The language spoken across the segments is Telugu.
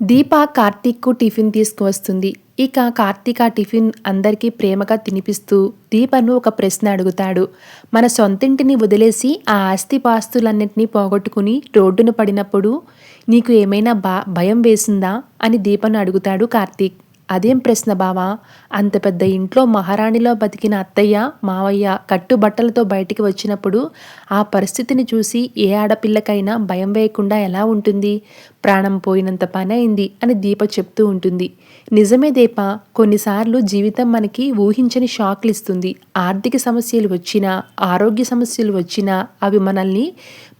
దీప కార్తీక్కు టిఫిన్ తీసుకువస్తుంది. ఇక కార్తీక టిఫిన్ అందరికీ ప్రేమగా తినిపిస్తూ దీపను ఒక ప్రశ్న అడుగుతాడు. మన సొంతింటిని వదిలేసి ఆ ఆస్తిపాస్తులన్నింటినీ పోగొట్టుకుని రోడ్డున పడినప్పుడు నీకు ఏమైనా బా భయం వేసిందా? అని దీపను అడుగుతాడు కార్తీక్. అదేం ప్రశ్న బావా? అంత పెద్ద ఇంట్లో మహారాణిలో బతికిన అత్తయ్య మావయ్య కట్టుబట్టలతో బయటికి వచ్చినప్పుడు ఆ పరిస్థితిని చూసి ఏ ఆడపిల్లకైనా భయం వేయకుండా ఎలా ఉంటుంది? ప్రాణం పోయినంత పని అయింది అని దీప చెప్తూ ఉంటుంది. నిజమే దీప కొన్నిసార్లు జీవితం మనకి ఊహించని షాక్లు ఇస్తుంది. ఆర్థిక సమస్యలు వచ్చినా ఆరోగ్య సమస్యలు వచ్చినా అవి మనల్ని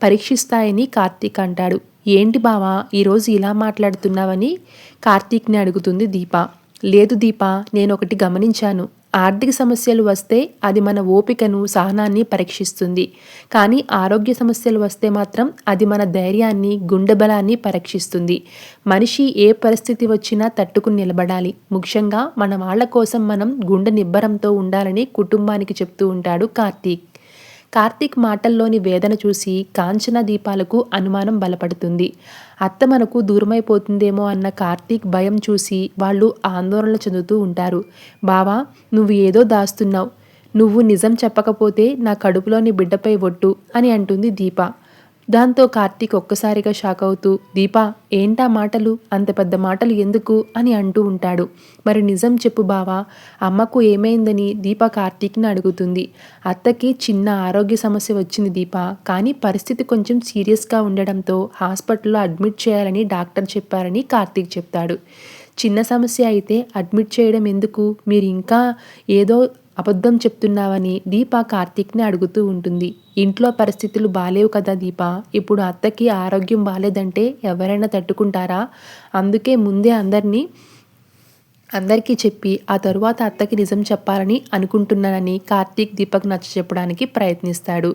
పరీక్షిస్తాయని కార్తీక్ అంటాడు. ఏంటి బావా ఈరోజు ఇలా మాట్లాడుతున్నావని కార్తీక్ని అడుగుతుంది దీప. లేదు దీప నేను ఒకటి గమనించాను. ఆర్థిక సమస్యలు వస్తే అది మన ఓపికను సహనాన్ని పరీక్షిస్తుంది. కానీ ఆరోగ్య సమస్యలు వస్తే మాత్రం అది మన ధైర్యాన్ని గుండెబలాన్ని పరీక్షిస్తుంది. మనిషి ఏ పరిస్థితి వచ్చినా తట్టుకుని నిలబడాలి. ముఖ్యంగా మన వాళ్ళ కోసం మనం గుండె నిబ్బరంతో ఉండాలని కుటుంబానికి చెప్తూ ఉంటాడు కార్తీక్. కార్తీక్ మాటల్లోని వేదన చూసి కాంచన దీపాలకు అనుమానం బలపడుతుంది. అత్త మనకు దూరమైపోతుందేమో అన్న కార్తీక్ భయం చూసి వాళ్ళు ఆందోళన చెందుతూ ఉంటారు. బావా నువ్వు ఏదో దాస్తున్నావు. నువ్వు నిజం చెప్పకపోతే నా కడుపులోని బిడ్డపై ఒట్టు అని అంటుంది దీప. దాంతో కార్తీక్ ఒక్కసారిగా షాక్ అవుతూ దీపా ఏంటా మాటలు? అంత పెద్ద మాటలు ఎందుకు? అని అంటూ ఉంటాడు. మరి నిజం చెప్పు బావా అమ్మకు ఏమైందని దీప కార్తీక్ని అడుగుతుంది. అత్తకి చిన్న ఆరోగ్య సమస్య వచ్చింది దీప కానీ పరిస్థితి కొంచెం సీరియస్గా ఉండడంతో హాస్పిటల్లో అడ్మిట్ చేయాలని డాక్టర్ చెప్పారని కార్తీక్ చెప్తాడు. చిన్న సమస్య అయితే అడ్మిట్ చేయడం ఎందుకు? మీరు ఇంకా ఏదో అబద్ధం చెప్తున్నావని దీప కార్తీక్ని అడుగుతూ ఉంటుంది. ఇంట్లో పరిస్థితులు బాలేవు కదా దీప? ఇప్పుడు అత్తకి ఆరోగ్యం బాలేదంటే ఎవరైనా తట్టుకుంటారా? అందుకే ముందే అందరినీ అందరికీ చెప్పి ఆ తరువాత అత్తకి నిజం చెప్పాలని అనుకుంటున్నానని కార్తీక్ దీపక్ నచ్చ చెప్పడానికి ప్రయత్నిస్తాడు.